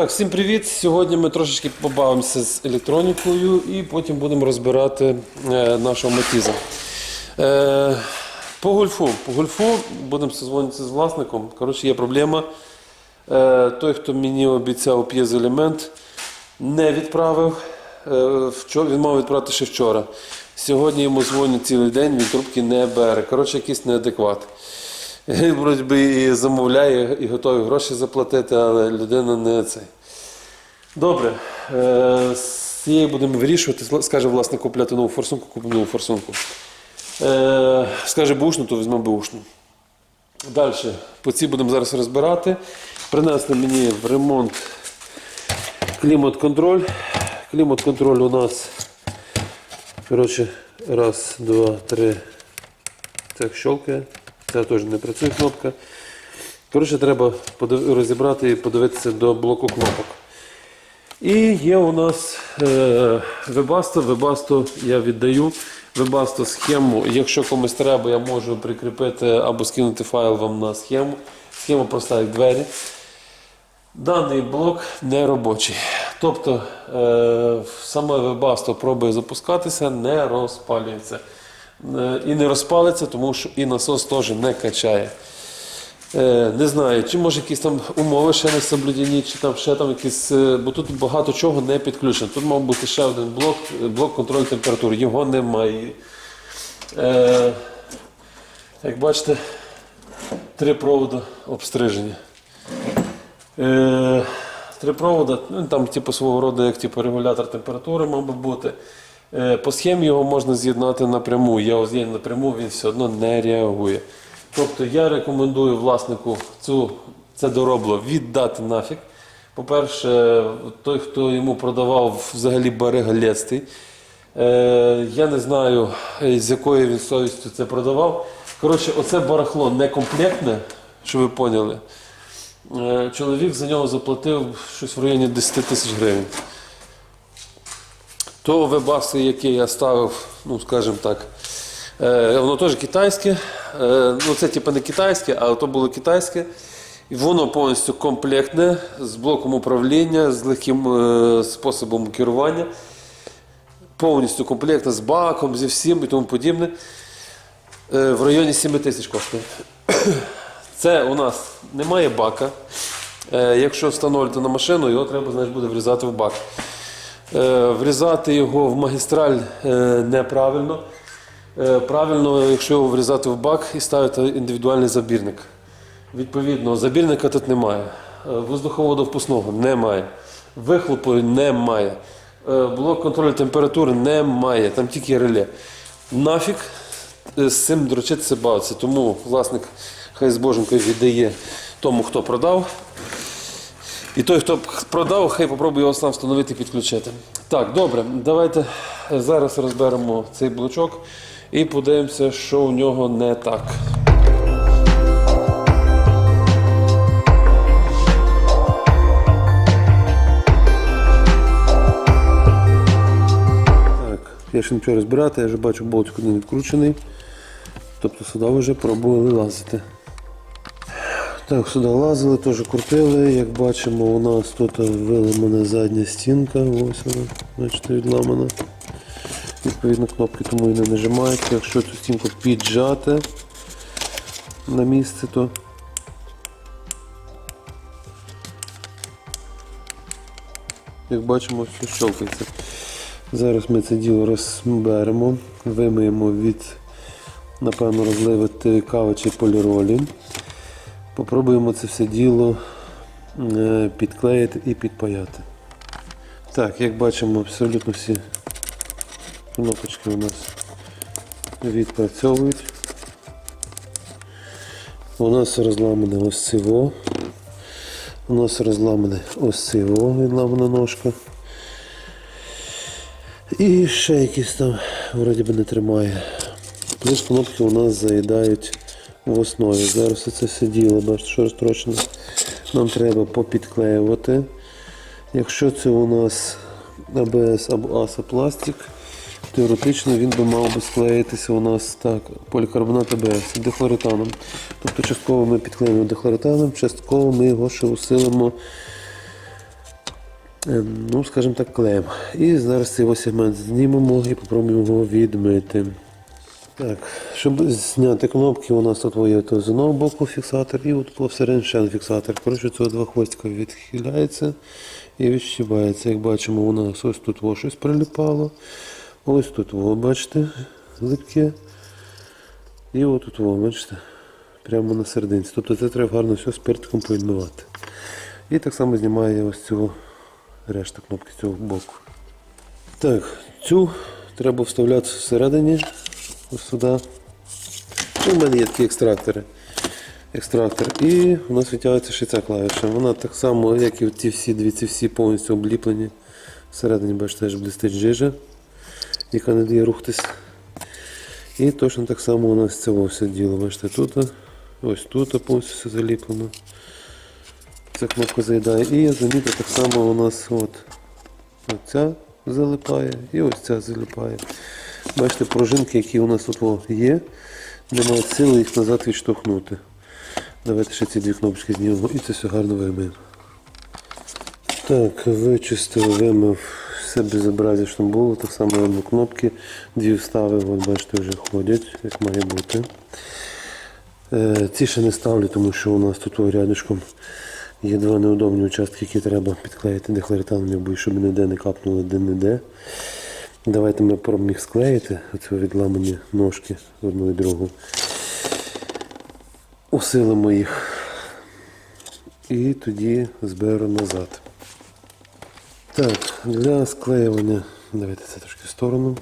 Так, всім привіт! Сьогодні ми трошечки побавимося з електронікою і потім будемо розбирати е, нашого матіза. Е, по гольфу. По гольфу будемо созвонитися з власником. Коротше, є проблема. Е, той, хто мені обіцяв п'єзоелемент, не відправив. Е, він мав відправити ще вчора. Сьогодні йому дзвонять цілий день, він трубки не бере. Коротше, якийсь неадекват. Він вроді би і замовляє, і готовий гроші заплатити, але людина не цей. Добре. Е, з цією будемо вирішувати. Скаже власник купляти нову форсунку, купимо нову форсунку. Е, скаже бушну, то візьмемо бушну. Далі. По цій будемо зараз розбирати. Принесли мені в ремонт клімат-контроль. Клімат-контроль у нас. Коротше, раз, два, три. Так, щелкає. Це теж не працює кнопка. Коротше, треба розібрати і подивитися до блоку кнопок. І є у нас е, Webasto. Webasto я віддаю. Webasto схему. Якщо комусь треба, я можу прикріпити або скинути файл вам на схему. Схема проста як двері. Даний блок не робочий. Тобто е, саме Webasto пробує запускатися, не розпалюється. Е, і не розпалиться, тому що і насос теж не качає. Е, не знаю, чи може якісь там умови ще не соблюдені, чи там ще там якісь. е, Бо тут багато чого не підключено. Тут мав бути ще один блок, блок контролю температури. Його немає. Е, як бачите, три провода обстрижені. Е, три провода, ну, там типу, свого роду як типу, регулятор температури мав би бути. Е, по схемі його можна з'єднати напряму. Я його з'єднаю напряму, він все одно не реагує. Тобто я рекомендую власнику цю, це доробло віддати нафіг. По-перше, той, хто йому продавав, взагалі бере галецький. Е, я не знаю, з якою він совістю це продавав. Коротше, оце барахло некомплектне, щоб ви поняли. Е, Чоловік за нього заплатив щось в районі 10 тисяч гривень. То вебаси, яке я ставив, ну скажімо так, е, воно теж китайське. Е, ну це типу не китайське, але то було китайське. І воно повністю комплектне з блоком управління, з легким е, способом керування. Повністю комплектне з баком, зі всім і тому подібне. Е, в районі 7 тисяч коштує. Це у нас немає бака. Е, якщо встановлювати на машину, його треба значить, буде врізати в бак. Е, врізати його в магістраль е, неправильно. Е, правильно, якщо його врізати в бак і ставити індивідуальний забірник. Відповідно, забірника тут немає. Воздуховоду немає. Вихлопу немає. Блок контролю температури немає. Там тільки реле. Нафіг е, з цим дрочитися бавиться. Тому власник хай з боженькою віддає тому, хто продав. І той, хто продав, хай попробує його сам встановити і підключити. Так, добре, давайте зараз розберемо цей блочок і подивимося, що у нього не так. Так, я ще нічого розбирати, я вже бачу болтик один відкручений. Тобто сюди вже пробували лазити. Так, сюди лазили, теж крутили. Як бачимо, у нас тут виламана задня стінка. Ось вона, бачите, відламана. Відповідно, кнопки тому і не нажимаються. Якщо цю стінку піджати на місце, то як бачимо, все щелкається. Зараз ми це діло розберемо, вимиємо від, напевно, розливи кави чи поліролі. Попробуємо це все діло е, підклеїти і підпаяти. Так, як бачимо, абсолютно всі кнопочки у нас відпрацьовують. У нас розламане ось циво. У нас розламане ось циво, відламана ножка. І ще якісь там вроді би не тримає. Плюс кнопки у нас заїдають в основі. Зараз це все діло, бачите, що розтрочено. Нам треба попідклеювати. Якщо це у нас АБС або АСА пластик, теоретично він би мав би склеїтися у нас так, полікарбонат АБС дехлоретаном. Тобто частково ми підклеїмо дехлоретаном, частково ми його ще усилимо е, ну, скажімо так, клеєм. І зараз цей сегмент знімемо і попробуємо його відмити. Так, щоб зняти кнопки, у нас тут є то з одного боку фіксатор і от один фіксатор. Коротше, цього два хвостика відхиляється і відщибається. Як бачимо, у нас ось тут во щось прилипало. Ось тут, во, бачите, липке. І от тут, во, бачите, прямо на серединці. Тобто це треба гарно все спиртиком поєднувати. І так само знімає ось цього решта кнопки цього боку. Так, цю треба вставляти всередині, ось сюди. У мене є такі екстрактори. Екстрактор. І у нас витягується ще ця клавіша. Вона так само, як і ці всі дві, ці всі повністю обліплені. Всередині, бачите, аж блистить жижа, яка не дає рухатись. І точно так само у нас це все діло. Бачите, тут, ось тут повністю все заліплено. Ця кнопка заїдає. І я замітив так само у нас от, оця залипає і ось ця залипає. Бачите, пружинки, які у нас тут є, немає сили їх назад відштовхнути. Давайте ще ці дві кнопочки знімемо і це все гарно вимиємо. Так, вичистив, вимив все безобразі, що було, так само вимив кнопки, дві вставив, от бачите, вже ходять, як має бути. Е, ці ще не ставлю, тому що у нас тут о, рядышком є два неудобні участки, які треба підклеїти дехлоританом, я щоб ніде не капнуло де-не-де. Давайте ми їх склеїти, оце відламані ножки одну і другу. Усилимо їх. І тоді зберу назад. Так, для склеювання, давайте це трошки в сторону.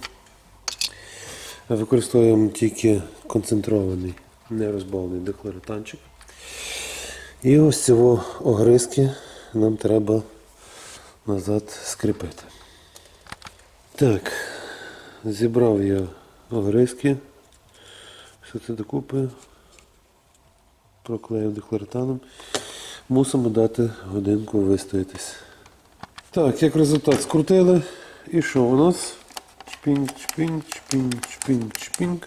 Використовуємо тільки концентрований, нерозбавлений дехлоританчик. І ось цього огризки нам треба назад скріпити. Так, зібрав я огризки. Все це докупи. Проклеїв дехлоританом. Мусимо дати годинку вистоятись. Так, як результат скрутили. І що у нас? Чпінг, чпінг, чпінг, чпінг, чпінг,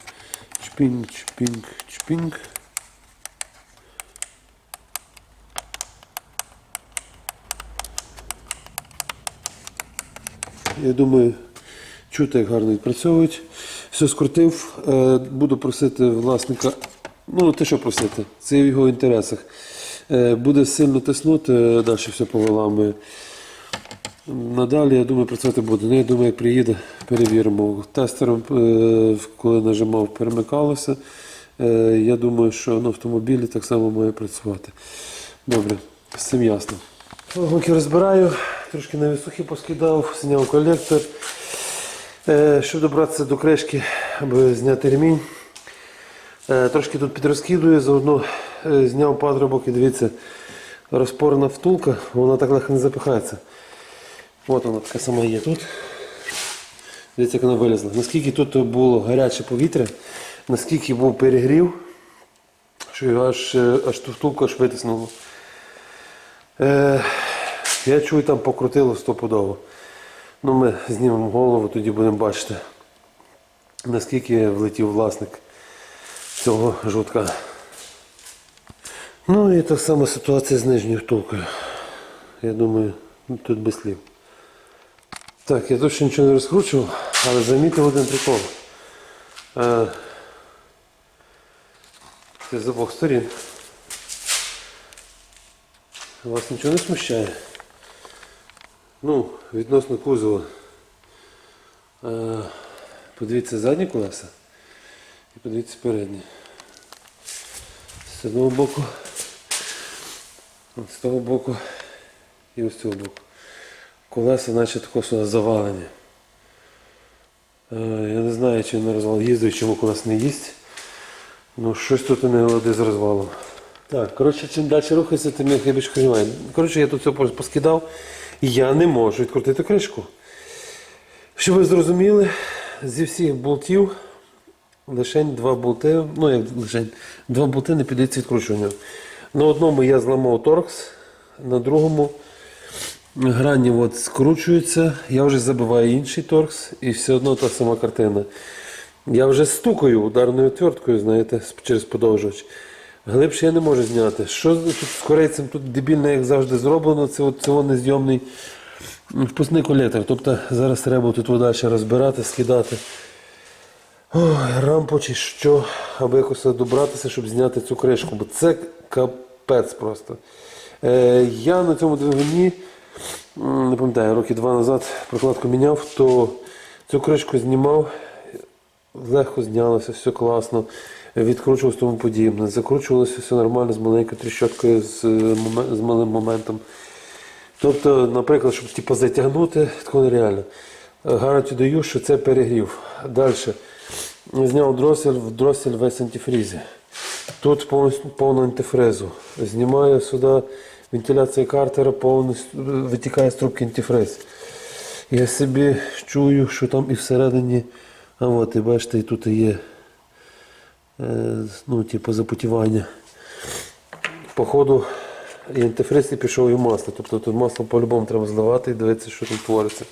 чпінг, чпінг, чпінг. Я думаю, чути, як гарно відпрацьовують. Все скрутив. Е, Буду просити власника. Ну, те, що просити, це в його інтересах. Е, Буде сильно тиснути, е, далі все повиламує. Надалі, я думаю, працювати буде. Ну, я думаю, як приїде, перевіримо. Тестером, коли нажимав, перемикалося. Я думаю, що на автомобілі так само має працювати. Добре, з цим ясно. Вагонки розбираю, трошки на висухи поскидав, зняв колектор. Е, Щоб добратися до кришки, аби зняти ремінь. Е, Трошки тут підрозкидую, заодно е, зняв патрубок і дивіться, розпорна втулка, вона так легко не запихається. От вона така сама є тут. Дивіться, як вона вилізла. Наскільки тут було гаряче повітря, наскільки був перегрів, що його аж, аж ту втулку аж витиснуло. Я чую, там покрутило стопудово. Ну, ми знімемо голову, тоді будемо бачити, наскільки влетів власник цього жутка. Ну і так само ситуація з нижньою втулкою. Я думаю, ну, тут без слів. Так, я ще нічого не розкручував, але замітив один прикол. Е, Це з обох сторін. Вас нічого не смущає? Ну, відносно кузова. Е, Подивіться задні колеса і подивіться передні. З одного боку, з того боку і ось цього боку. Колеса наче також завалені. Е, Я не знаю, чи на розвал їздить, чому колес не їсть. Ну, щось тут не лади з розвалом. Так, коротше, чим далі рухається, тим я більше розумію. Коротше, я тут все поскидав, і я не можу відкрутити кришку. Щоб ви зрозуміли, зі всіх болтів лише два болти, ну як лише два болти не піддається відкручуванню. На одному я зламав торкс, на другому грані от скручуються, я вже забиваю інший торкс і все одно та сама картина. Я вже стукаю ударною отверткою, знаєте, через подовжувач. Глибше я не можу зняти. Що тут з корейцем тут дебільно, як завжди, зроблено, це незйомний Впускний колектор. Тобто зараз треба тут далі розбирати, скидати. Ой, рампу чи що, аби якось добратися, щоб зняти цю кришку, бо це капець просто. Е, я на цьому двигуні, не пам'ятаю, роки два назад прокладку міняв, то цю кришку знімав, легко знялося, все класно, відкручувалося тому подібне. Закручувалося все нормально з маленькою тріщоткою, з, е, з малим моментом. Тобто, наприклад, щоб типу, затягнути, такого нереально. Гарантію даю, що це перегрів. Далі. Зняв дросель, в дросель весь антифрізі. Тут повну антифрезу. Знімаю сюди вентиляція картера, повністю витікає з трубки антифрез. Я собі чую, що там і всередині, а от, і бачите, і тут є е, ну, типу, запотівання. Походу, і антифриз і пішов і масло. Тобто тут масло по-любому треба зливати і дивитися, що там твориться.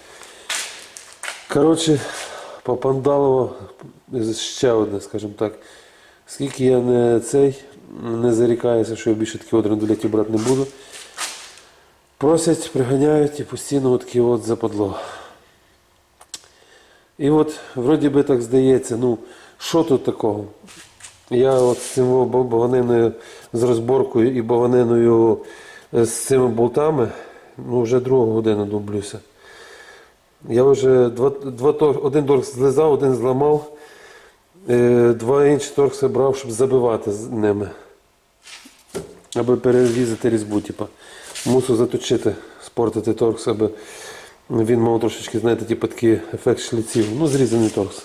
Коротше, попандалово ще одне, скажімо так. Скільки я не цей, не зарікаюся, що я більше такі от брати не буду. Просять, приганяють і постійно от такі от западло. І от, вроді би так здається, ну, що тут такого? Я от з цим бавовниною, з розборкою і бавовниною е, з цими болтами, ну, вже другу годину дублюся. Я вже два, два тор- один торг злизав, один зламав, е, два інші торкси брав, щоб забивати з ними. Аби перерізати різьбу, типу. Мусив заточити, спортити торкс, аби він мав трошечки, знаєте, типу, такий ефект шліців. Ну, зрізаний торкс.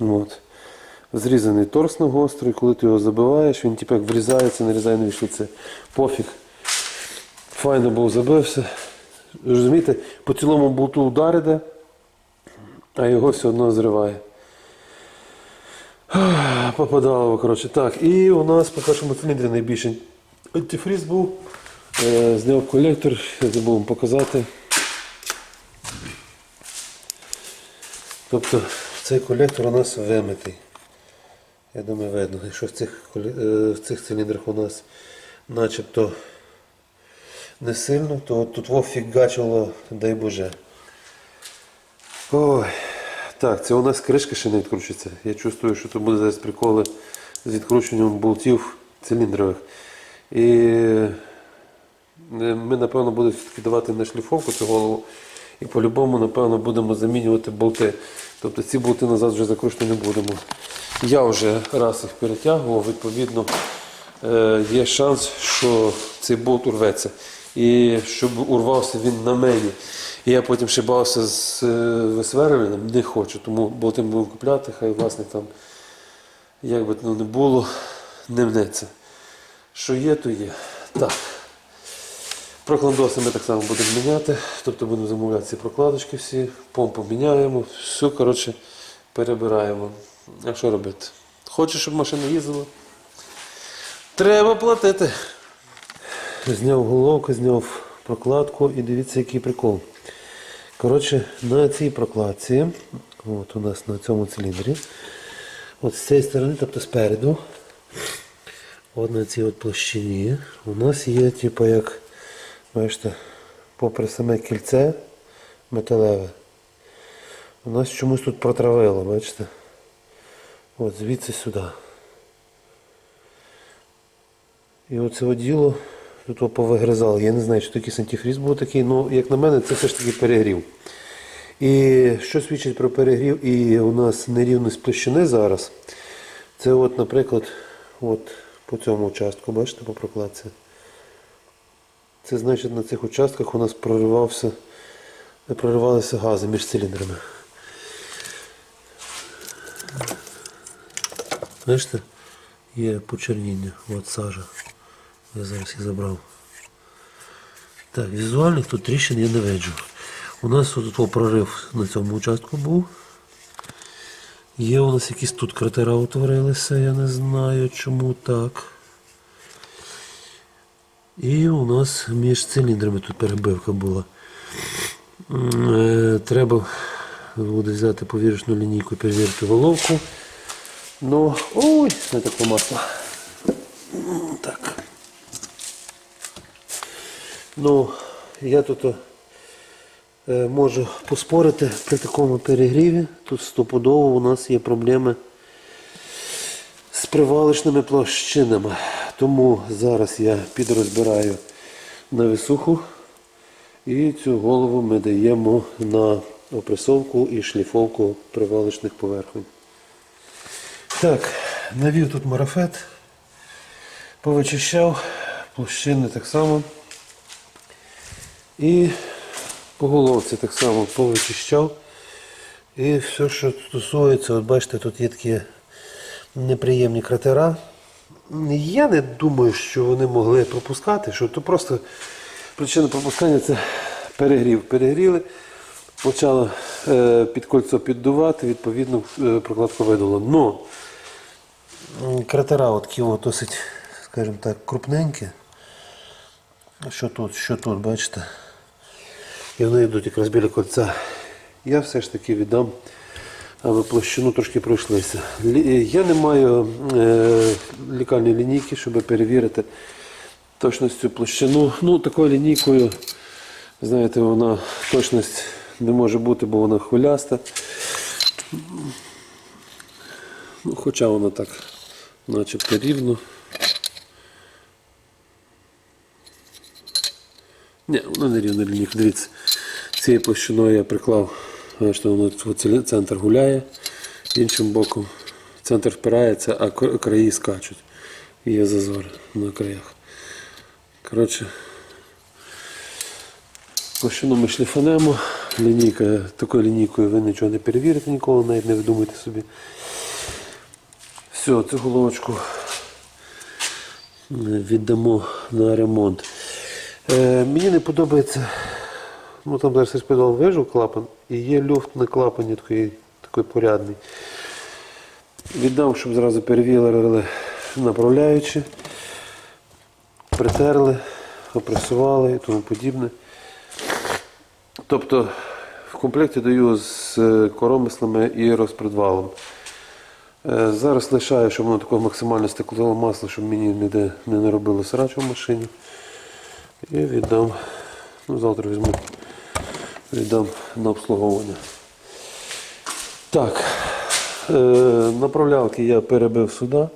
От. Зрізаний торкс на гострий, коли ти його забиваєш, він типу, як врізається, нарізає нові шліци. Пофіг. Файно був забився. Розумієте, по цілому болту удар а його все одно зриває. Попадало, коротше. Так, і у нас по першому циліндрі найбільше антифріз був. Е, Зняв колектор, забув вам показати. Тобто цей колектор у нас вимитий. Я думаю, видно. Якщо в цих, е, в цих циліндрах у нас начебто не сильно, то тут во фігачило, дай Боже. Ой. Так, це у нас кришка ще не відкручується. Я чувствую, що тут буде зараз приколи з відкрученням болтів циліндрових. І ми, напевно, будемо все-таки давати на шліфовку цю голову. І по-любому, напевно, будемо замінювати болти. Тобто ці болти назад вже закручувати не будемо. Я вже раз їх перетягував, відповідно, е, є шанс, що цей болт урветься. І щоб урвався він на мені. І я потім ще бавився з е, висверленням, не хочу, тому болти будемо купляти, хай власник там, як би то не було, не мнеться. Що є, то є. Так. Прокладоси ми так само будемо міняти, тобто будемо замовляти ці прокладочки всі, помпу міняємо, все, коротше, перебираємо. А що робити? Хочеш, щоб машина їздила? Треба платити. Зняв головку, зняв прокладку і дивіться, який прикол. Коротше, на цій прокладці, от у нас на цьому циліндрі, от з цієї сторони, тобто спереду, от на цій от площині, у нас є, типу, як, бачите, попри саме кільце металеве, у нас чомусь тут протравило, бачите? От звідси сюди. І оце діло тут повигризало. Я не знаю, чи такий антифріз був такий, але як на мене, це все ж таки перегрів. І що свідчить про перегрів і у нас нерівність площини зараз. Це от, наприклад, от по цьому участку, бачите, по прокладці. Це значить на цих участках у нас проривався, проривалися гази між циліндрами. Бачите? Є почерніння, от сажа. Я зараз їх забрав. Так, візуальних тут тріщин я не виджу. У нас тут прорив на цьому участку був. Є у нас якісь тут кратера утворилися, я не знаю чому так. І у нас між циліндрами тут перебивка була. Е, Треба буде взяти повірочну лінійку і перевірити головку. Ну, ой, не таке масло. Так. Ну, я тут е, можу поспорити при такому перегріві. Тут стопудово у нас є проблеми з привалочними площинами. Тому зараз я підрозбираю на висуху і цю голову ми даємо на опресовку і шліфовку привалочних поверхонь. Так, навів тут марафет, повичищав, площини так само. І по головці так само повичищав. І все, що стосується, от бачите, тут є такі неприємні кратера. Я не думаю, що вони могли пропускати, що то просто причина пропускання це перегрів. Перегріли, почало е, під кольцо піддувати, відповідно е, прокладку видало. Но кратера от такі досить, скажімо так, крупненькі. Що тут, що тут, бачите? І вони йдуть якраз біля кольця. Я все ж таки віддам, аби площину трошки пройшлися. Я не маю е, лікальної лінійки, щоб перевірити точність цю площину. Ну, такою лінійкою, знаєте, вона точність не може бути, бо вона хвиляста. Ну, хоча вона так начебто рівно. Ні, вона не рівна лінійка. Дивіться, цією площиною я приклав, бачите, воно центр гуляє, іншим боком центр впирається, а краї скачуть. Є зазори на краях. Коротше, площину ми шліфанемо. Лінійка, такою лінійкою ви нічого не перевірите ніколи, навіть не видумайте собі. Все, цю головочку віддамо на ремонт. Е, мені не подобається, ну там зараз підвал вижив клапан, і є люфт на клапані такий, такий порядний. Віддам, щоб зразу перевірили направляючи, притерли, опресували і тому подібне. Тобто в комплекті даю з е, коромислами і розпредвалом. Е, Зараз лишаю, щоб воно такого максимально стекло масло, щоб мені ніде не наробило срач в машині. І віддам. Ну, завтра візьму. Віддам на обслуговування. Так. Е, направлялки я перебив сюди.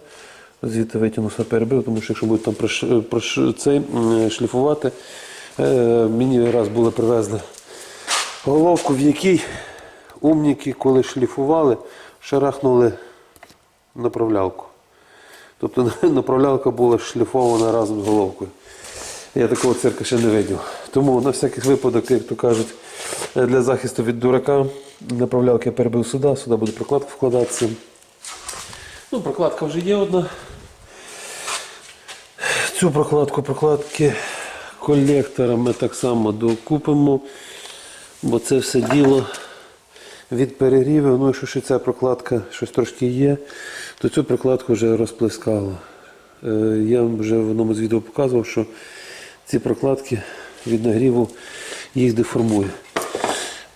Звідти витягнув все перебив, тому що якщо будуть там прош, прош, цей, шліфувати, е, мені раз були привезли головку, в якій умніки, коли шліфували, шарахнули направлялку. Тобто направлялка була шліфована разом з головкою. Я такого цирка ще не видів. Тому на всякий випадок, як то кажуть, для захисту від дурака направлялки я перебив сюди, сюди буде прокладка вкладатися. Ну, прокладка вже є одна. Цю прокладку прокладки колектора ми так само докупимо, бо це все діло від перегріву. Ну, якщо ще ця прокладка щось трошки є, то цю прокладку вже розплескало. Е, Я вже в одному з відео показував, що ці прокладки від нагріву їх деформує.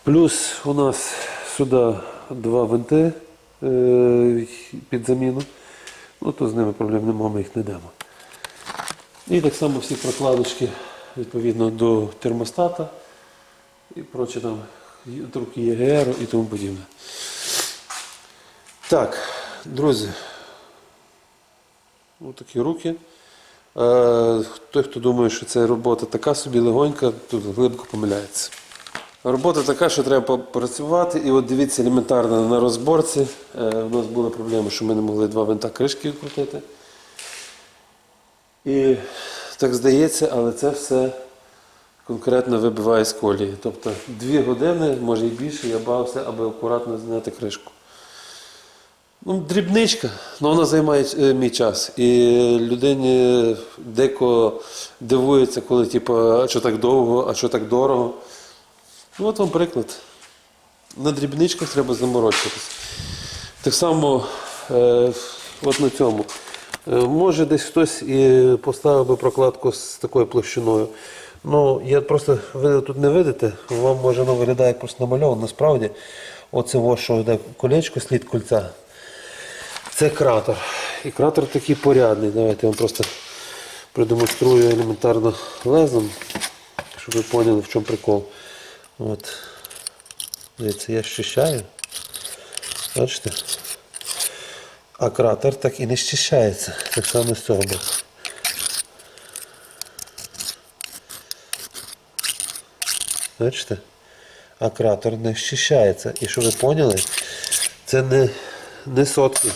Плюс у нас сюди два винти е, під заміну. Ну, то з ними проблем немає, ми їх не дамо. І так само всі прокладочки відповідно до термостата і прочі там трубки ЄГР і тому подібне. Так, друзі, отакі руки. Е, Той, хто думає, що це робота така собі легонька, тут глибоко помиляється. Робота така, що треба попрацювати. І от дивіться елементарно на розборці. Е, У нас були проблеми, що ми не могли два винта кришки відкрутити. І так здається, але це все конкретно вибиває з колії. Тобто дві години, може і більше, я бавився, аби акуратно зняти кришку. Ну, дрібничка, але вона займає е, мій час. І людині деко дивується, коли типу, а що так довго, а що так дорого. Ну, от вам приклад. На дрібничках треба заморочитись. Так само, е, от на цьому. Е, може десь хтось і поставив би прокладку з такою площиною. Ну, я просто, ви тут не видите, вам може воно виглядає як просто намальовано. Насправді, оце ось, що йде колечко, слід кольця. Це кратер. І кратер такий порядний. Давайте я вам просто продемонструю елементарно лезом. щоб ви поняли, в чому прикол. От. Дивіться, я щищаю. Бачите? А кратер так і не щищається. Так само з цього боку. Бачите? А кратер не щищається. І щоб ви поняли, це не, не сотки.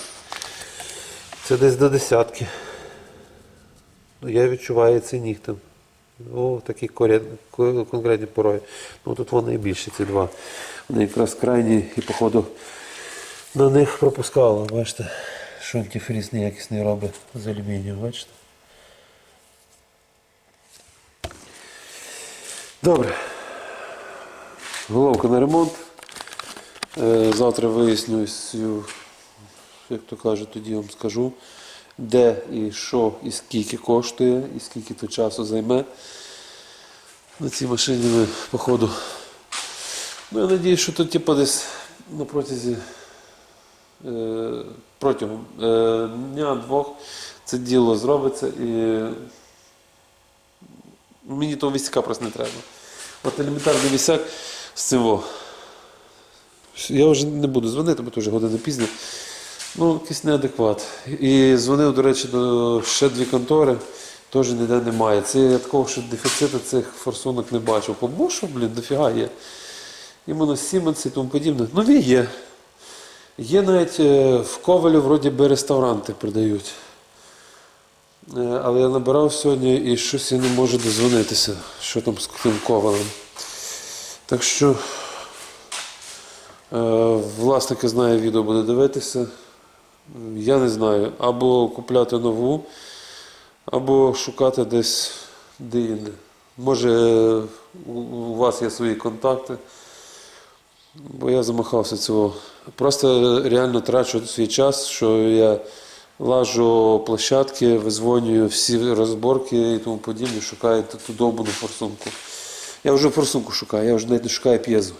Це десь до десятки. Ну, Я відчуваю це нігтем. О, такі конкретні порої. Ну тут вони і більше, ці два. Вони якраз крайні і походу на них пропускало. Бачите, що антифріз неякісний робить з алюмінію, бачите? Добре. Головка на ремонт. Е, Завтра виясню, як то кажуть, тоді вам скажу, де і що, і скільки коштує, і скільки то часу займе. На цій машині походу. Ну, я надіюсь, що тут типу, десь на протязі е, протягом е, дня-двох це діло зробиться і мені того вісяка просто не треба. От елементарний вісяк з цим. Я вже не буду дзвонити, бо то вже година пізня. Ну, якийсь неадекват. І дзвонив, до речі, до ще дві контори, теж ніде немає. Це я такого, що дефіциту цих форсунок не бачив. Побув, що, блін, дофіга є. Іменно Siemens і тому подібне. Нові є. Є навіть е, в Ковелю, вроді би, реставранти продають. Е, Але я набирав сьогодні і щось я не можу дозвонитися, що там з тим ковалем. Так що е, власники знає, відео буде дивитися. Я не знаю, або купляти нову, або шукати десь де-інде. Може, е, у- вас є свої контакти, бо я замахався цього. Просто реально трачу свій час, що я лажу площадки, визвонюю всі розборки і тому подібне, шукаю ту- ту довбану форсунку. Я вже форсунку шукаю, я вже навіть не шукаю п'єзу.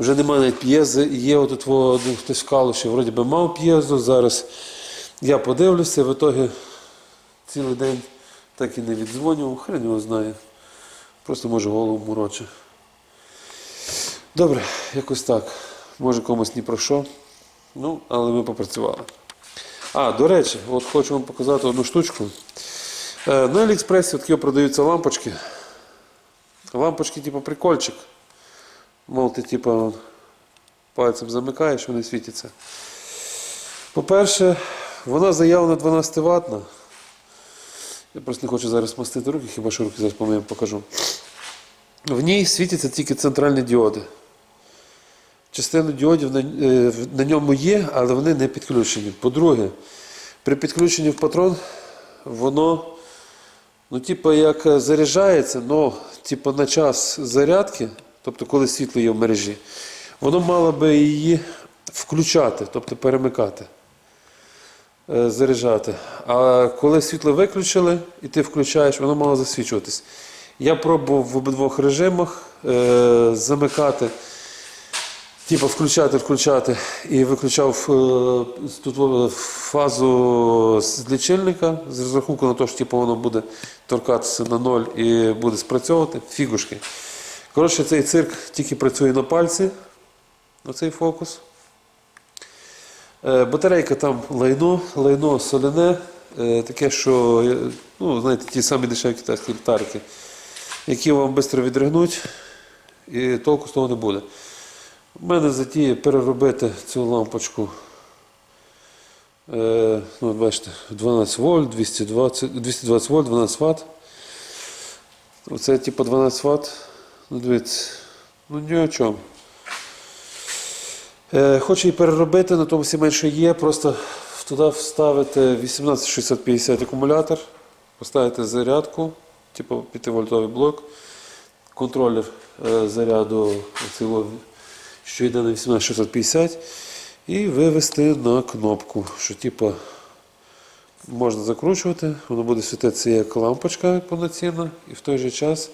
Вже немає навіть п'єзи. Є отут один хтось в калуші, вроді би мав п'єзу. Зараз я подивлюся, в ітогі цілий день так і не віддзвонював, хрен його знає. Просто може голову муроче. Добре, якось так. Може комусь ні про що. Ну, але ми попрацювали. А, до речі, от хочу вам показати одну штучку. Е, На Аліекспресі такі продаються лампочки. Лампочки, типу прикольчик. Мов ти типу, пальцем замикаєш, вони світяться. По-перше, вона заявлена 12 ватна. Я просто не хочу зараз мастити руки, хіба що руки зараз помиємо покажу. В ній світяться тільки центральні діоди. Частина діодів на, е, на ньому є, але вони не підключені. По-друге, при підключенні в патрон воно, ну, типу, як заряджається, але типу, на час зарядки, тобто коли світло є в мережі, воно мало би її включати, тобто перемикати, е, заряджати. А коли світло виключили і ти включаєш, воно мало засвічуватись. Я пробував в обидвох режимах е, замикати. Типу включати, включати і виключав е, тут е, фазу з лічильника з розрахунку на те, що типу, воно буде торкатися на ноль і буде спрацьовувати. Фігушки. Коротше, цей цирк тільки працює на пальці. Оцей фокус. Е, Батарейка там лайно, лайно соляне, е, таке, що е, ну, знаєте, ті самі дешеві китайські ліхтарики, які вам швидко відригнуть, і толку з того не буде. У мене затіє переробити цю лампочку. Ну, бачите, 12 вольт, 220, 220 вольт, 12 Вт. Оце типу 12 Вт. Ну, дивіться, ну ні о чому. Е, хочу її переробити, на тому всі менше є. Просто туди вставити 18650 акумулятор, поставити зарядку, типу 5-вольтовий блок, контролер е, заряду цього, що йде на 18650, і вивести на кнопку, що типу можна закручувати, воно буде світитися як лампочка повноцінна, і в той же час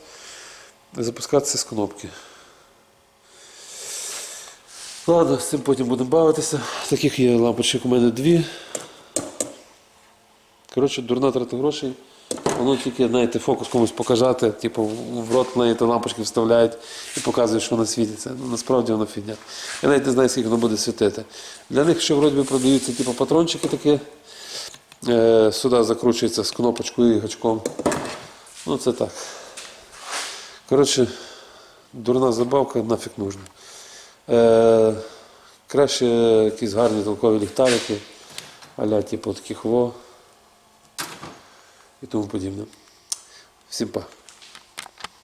запускатися з кнопки. Ладно, з цим потім будемо бавитися. Таких є лампочок у мене дві. Коротше, дурна трата грошей. Воно тільки, знаєте, фокус комусь показати, типу, в рот знаєте, лампочки вставляють і показують, що воно світиться. Ну, насправді воно фігня. Я навіть не знаю, скільки воно буде світити. Для них ще вроді би продаються типу, патрончики такі. Е, сюди закручується з кнопочкою і гачком. Ну, це так. Коротше, дурна забавка нафіг нужна. Е, краще якісь гарні толкові ліхтарики, аля типу таких во і тому подібне. Всім па.